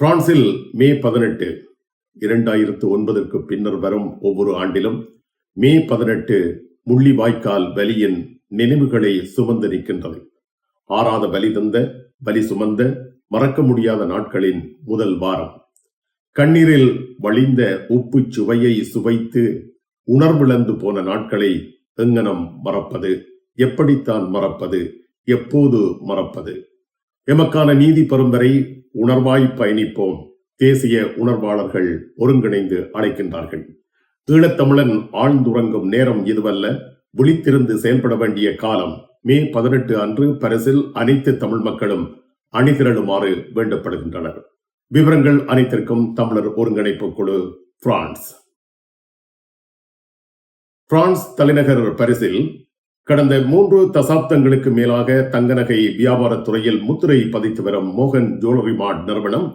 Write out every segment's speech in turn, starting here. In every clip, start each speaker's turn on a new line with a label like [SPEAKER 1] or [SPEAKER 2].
[SPEAKER 1] பிரான்சில் மே பதினெட்டு இரண்டாயிரத்து ஒன்பதற்கு பின்னர் வரும் ஒவ்வொரு ஆண்டிலும் மே பதினெட்டு முள்ளிவாய்க்கால் வலியின் நினைவுகளை சுமந்து நிற்கின்றது ஆறாத வலி தந்த வலி சுமந்த மறக்க முடியாத நாட்களின் முதல் வாரம். கண்ணீரில் வழிந்த உப்பு சுவையை சுவைத்து உணர்விழந்து போன நாட்களை எங்கனம் மறப்பது? எப்படித்தான் மறப்பது? எப்போது மறப்பது? எமக்கான நீதி பரம்பரை உணர்வாய் பயணிப்போம். தேசிய உணர்வாளர்கள் ஒருங்கிணைந்து அழைக்கின்றார்கள். ஈழத்தமிழன் ஆழ்ந்துறங்கும் நேரம் இதுவல்ல. விழித்திருந்து செயல்பட வேண்டிய காலம் மே பதினெட்டு அன்று பரிசில் அனைத்து தமிழ் மக்களும் அணிதிரளுமாறு வேண்டப்படுகின்றனர். விவரங்கள் அனைத்திற்கும் தமிழர் ஒருங்கிணைப்பு குழு பிரான்ஸ். பிரான்ஸ் தலைநகர் பரிசில் கடந்த மூன்று தசாப்தங்களுக்கு மேலாக தங்க நகை வியாபாரத் துறையில் முத்திரை பதித்து வரும் மோகன் ஜுவல்லரி மார்ட் நிறுவனம்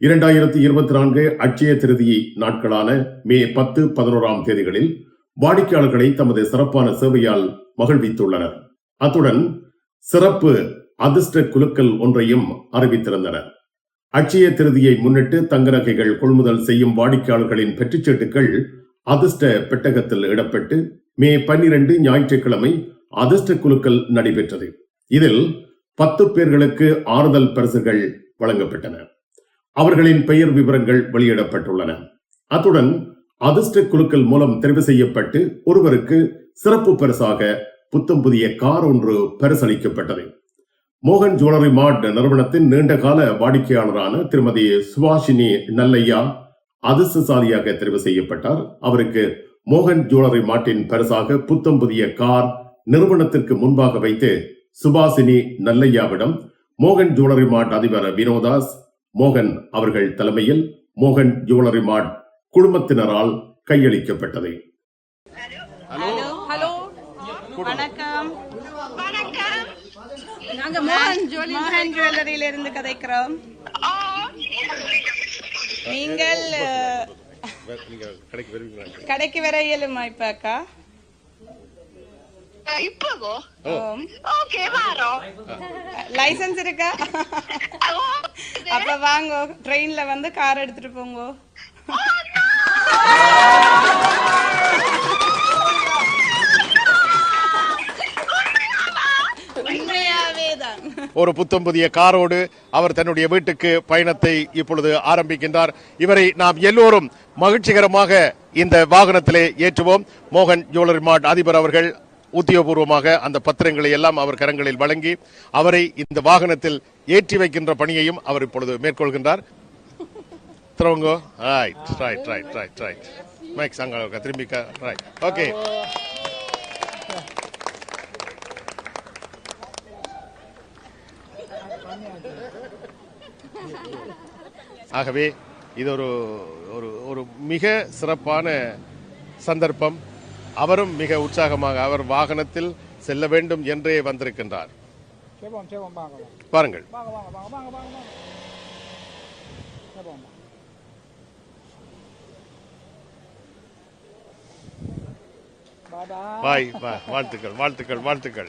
[SPEAKER 1] இரண்டாயிரத்தி இருபத்தி நான்கு அட்சய திருதி நாட்களான மே பத்து பதினோராம் தேதிகளில் வாடிக்கையாளர்களை தமது சிறப்பான சேவையால் மகிழ்வித்துள்ளனர். அத்துடன் சிறப்பு அதிர்ஷ்ட குலுக்கல் ஒன்றையும் அறிவித்திருந்தனர் அட்சய திருதியை முன்னிட்டு தங்க நகைகள் கொள்முதல் செய்யும் வாடிக்கையாளர்களின் பெற்றுச்சீட்டுகள் அதிர்ஷ்ட பெட்டகத்தில் இடப்பட்டு மே பன்னிரண்டு ஞாயிற்றுக்கிழமை அதிர்ஷ்ட குழுக்கள் நடைபெற்றது. இதில் பத்து பேர்களுக்கு ஆறுதல் பரிசுகள் வழங்கப்பட்டன. அவர்களின் பெயர் விவரங்கள் வெளியிடப்பட்டுள்ளன. அத்துடன் அதிர்ஷ்ட குழுக்கள் மூலம் தெரிவு செய்யப்பட்டு ஒருவருக்கு சிறப்பு பரிசாக புத்தம் புதிய கார் ஒன்று பரிசளிக்கப்பட்டது. மோகன் ஜுவல்லரி மார்ட் நிறுவனத்தின் நீண்டகால வாடிக்கையாளரான திருமதி சுபாஷினி நல்லையா அதிர்ஷ்டசாலியாக தெரிவு செய்யப்பட்டார். அவருக்கு மோகன் ஜுவல்லரி மார்ட்டின் பரிசாக புத்தம் புதிய கார் நிறுவனத்திற்கு முன்பாக வைத்து சுபாசினி நல்லையாவிடம் மோகன் ஜுவல்லரி மார்ட் அதிபர் வினோதாஸ் மோகன் அவர்கள் தலைமையில் மோகன் ஜுவல்லரி மார்ட் குடும்பத்தினரால் கையளிக்கப்பட்டது.
[SPEAKER 2] ஹலோ? ஹலோ? வணக்கம். நாங்க மோகன் ஜுவல்லரி மோகன் ஜுவல்லரியில இருந்து கதைக்கிறோம். நீங்கள் கடைக்கு வர இயலுமா இப்ப அக்கா?
[SPEAKER 3] இப்போவோ
[SPEAKER 2] ஓம்.
[SPEAKER 3] ஓகே வாரோம்
[SPEAKER 2] லைசன்ஸ் இருக்கா அப்ப வாங்க ட்ரெயின்ல வந்து கார் எடுத்துட்டு போங்க
[SPEAKER 4] ஒரு புத்தம் புதிய காரோடு அவர் தன்னுடைய வீட்டுக்கு பயணத்தை இப்பொழுது ஆரம்பிக்கின்றார் இவரை நாம் எல்லோரும் மகிழ்ச்சிகரமாக இந்த வாகனத்திலே ஏற்றுவோம் மோகன் ஜுவல்லரி மார்ட் அதிபர் அவர்கள் உத்தியோகபூர்வமாக அந்த பத்திரங்களை எல்லாம் அவர் கரங்களில் வழங்கி அவரை இந்த வாகனத்தில் ஏற்றி வைக்கின்ற பணியையும் அவர் இப்பொழுது மேற்கொள்கின்றார். திருவங்கோ right right right right right mike சாங்க திரும்பி ரைட் ஓகே ஆகவே இது ஒரு ஒரு ஒரு மிக சிறப்பான சந்தர்ப்பம். அவரும் மிக உற்சாகமாக அவர் வாகனத்தில் செல்ல வேண்டும் என்றே வந்திருக்கின்றார். பாருங்கள். வாழ்த்துக்கள் வாழ்த்துக்கள் வாழ்த்துக்கள்.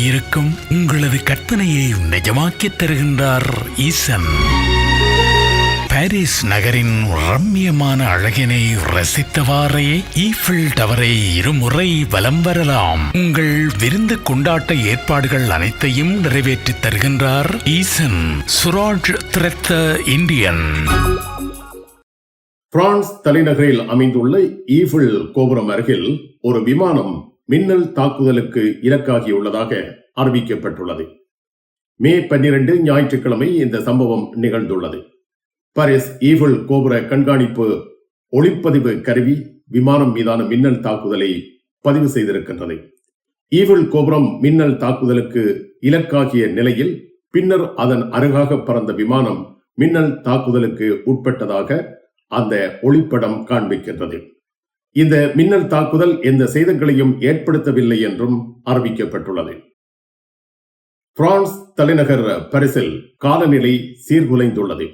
[SPEAKER 5] இருக்கும் உங்களது கற்பனையை நிஜமாக்கித் தருகின்றார் ஈசன். பாரிஸ் நகரின் ரம்மியமான அழகினை ரசித்தவாறே ஈஃபில் டவரை இருமுறை வலம் வரலாம். உங்கள் விருந்து கொண்டாட்ட ஏற்பாடுகள் அனைத்தையும் நிறைவேற்றித் தருகின்றார் ஈசன் சுராஜ் திரத்த இந்தியன்.
[SPEAKER 1] பிரான்ஸ் தலைநகரில் அமைந்துள்ள ஈஃபில் கோபுரம் அருகில் ஒரு விமானம் மின்னல் தாக்குதலுக்கு இலக்காகியுள்ளதாக அறிவிக்கப்பட்டுள்ளது. மே பன்னிரண்டு ஞாயிற்றுக்கிழமை இந்த சம்பவம் நிகழ்ந்துள்ளது. பாரிஸ் ஈஃபிள் கோபுர கண்காணிப்பு ஒளிப்பதிவு கருவி விமானம் மீதான மின்னல் தாக்குதலை பதிவு செய்திருக்கின்றது. ஈஃபிள் கோபுரம் மின்னல் தாக்குதலுக்கு இலக்காகிய நிலையில் பின்னர் அதன் அருகாக பறந்த விமானம் மின்னல் தாக்குதலுக்கு உட்பட்டதாக அந்த ஒளிப்படம் காண்பிக்கின்றது. இந்த மின்னல் தாக்குதல் எந்த சேதங்களையும் ஏற்படுத்தவில்லை என்றும் அறிவிக்கப்பட்டுள்ளது. பிரான்ஸ் தலைநகர் பரிசில் காலநிலை சீர்குலைந்துள்ளது.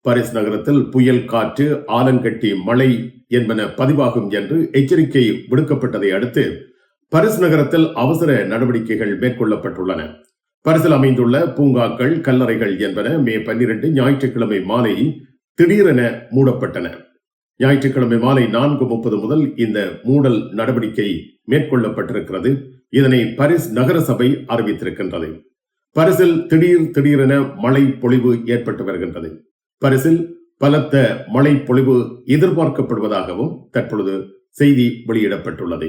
[SPEAKER 1] பரிஸ் நகரத்தில் புயல் காற்று ஆலங்கட்டி மழை என்பன பதிவாகும் என்று எச்சரிக்கை விடுக்கப்பட்டதை அடுத்து பரிஸ் நகரத்தில் அவசர நடவடிக்கைகள் மேற்கொள்ளப்பட்டுள்ளன. பரிசில் அமைந்துள்ள பூங்காக்கள் கல்லறைகள் என்பன மே பன்னிரண்டு ஞாயிற்றுக்கிழமை மாலை திடீரென மூடப்பட்டன. ஞாயிற்றுக்கிழமை மாலை நான்கு முப்பது முதல் இந்த மூடல் நடவடிக்கை மேற்கொள்ளப்பட்டிருக்கிறது. இதனை பரிஸ் நகர சபை அறிவித்திருக்கின்றது. பரிசில் திடீர் திடீரென மழை பொழிவு ஏற்பட்டு வருகின்றது. பரிசில் பலத்த மழை பொழிவு எதிர்பார்க்கப்படுவதாகவும் தற்பொழுது செய்தி வெளியிடப்பட்டுள்ளது.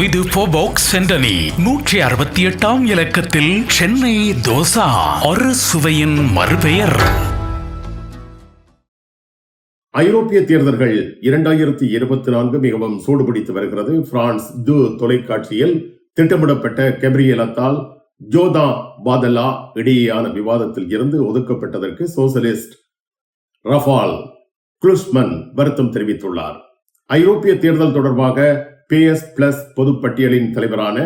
[SPEAKER 5] இது போபாக் சென்டனி நூற்றி அறுபத்தி எட்டாம் இலக்கத்தில் சென்னை தோசா. ஒரு சுவையின் மறுபெயர்.
[SPEAKER 1] ஐரோப்பிய தேர்தல்கள் இரண்டாயிரத்தி இருபத்தி நான்கு மிகவும் சூடுபிடித்து வருகிறது. பிரான்ஸ் து தொலைக்காட்சியில் திட்டமிடப்பட்ட கெப்ரியலத்தால் ஜோதா பாதலா இடையேயான விவாதத்தில் இருந்து ஒதுக்கப்பட்டதற்கு சோசலிஸ்ட் ரஃபால் குளுஸ்மன் வருத்தம் தெரிவித்துள்ளார். ஐரோப்பிய தேர்தல் தொடர்பாக பிஎஸ் பிளஸ் பொதுப்பட்டியலின் தலைவரான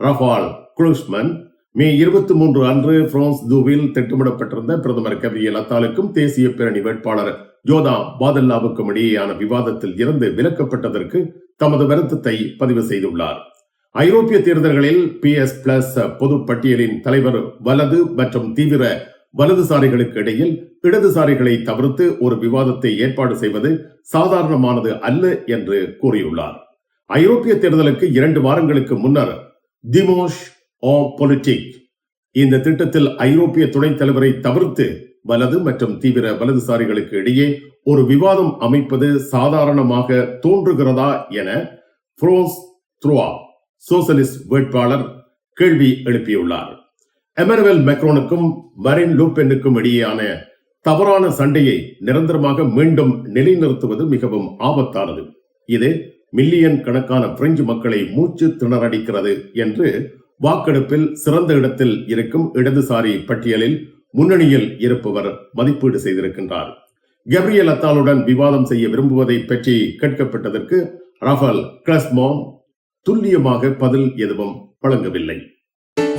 [SPEAKER 1] ரஃபால் குளுஸ்மன் மே இருபத்தி மூன்று அன்று பிரான்ஸ் தூவில் திட்டமிடப்பட்டிருந்த பிரதமர் கவிய அத்தாலுக்கும் தேசிய பேரணி வேட்பாளர் ஜோதா பாதல்லாவுக்கும் இடையேயான விவாதத்தில் இருந்து விலக்கப்பட்டதற்கு தமது வருத்தத்தை பதிவு செய்துள்ளார். ஐரோப்பிய தேர்தல்களில் பி எஸ் பிளஸ் பொது பட்டியலின் தலைவர் வலது மற்றும் தீவிர வலதுசாரிகளுக்கு இடையில் இடதுசாரிகளை தவிர்த்து ஒரு விவாதத்தை ஏற்பாடு செய்வது சாதாரணமானது அல்ல என்று கூறியுள்ளார். ஐரோப்பிய தேர்தலுக்கு இரண்டு வாரங்களுக்கு முன்னர் திமோஷ் ஓ பொலிட்டிக். இந்த திட்டத்தில் ஐரோப்பிய துணைத் தலைவரை தவிர்த்து வலது மற்றும் தீவிர வலதுசாரிகளுக்கு இடையே ஒரு விவாதம் அமைப்பது சாதாரணமாக தோன்றுகிறதா என புரோஸ் த்ரோா சோசலிஸ்ட் வேட்பாளர் கேள்வி எழுப்பியுள்ளார். எமனுவல் மெக்ரோனுக்கும் மரின் லூபென்னுக்கும் இடையேயான தவறான சண்டையை நிரந்தரமாக மீண்டும் நிலைநிறுத்துவது மிகவும் ஆபத்தானது. இது மில்லியன் கணக்கான பிரெஞ்சு மக்களை மூச்சு திணறடிக்கிறது என்று வாக்கெடுப்பில் சிறந்த இடத்தில் இருக்கும் இடதுசாரி பட்டியலில் முன்னணியில் இருப்பவர் மதிப்பீடு செய்திருக்கின்றார். கப்ரியல் அத்தாலுடன் விவாதம் செய்ய விரும்புவதை பற்றி கேட்கப்பட்டதற்கு ரஃபல் கிளஸ்மோன் துல்லியமாக பதில் எதுவும் வழங்கவில்லை.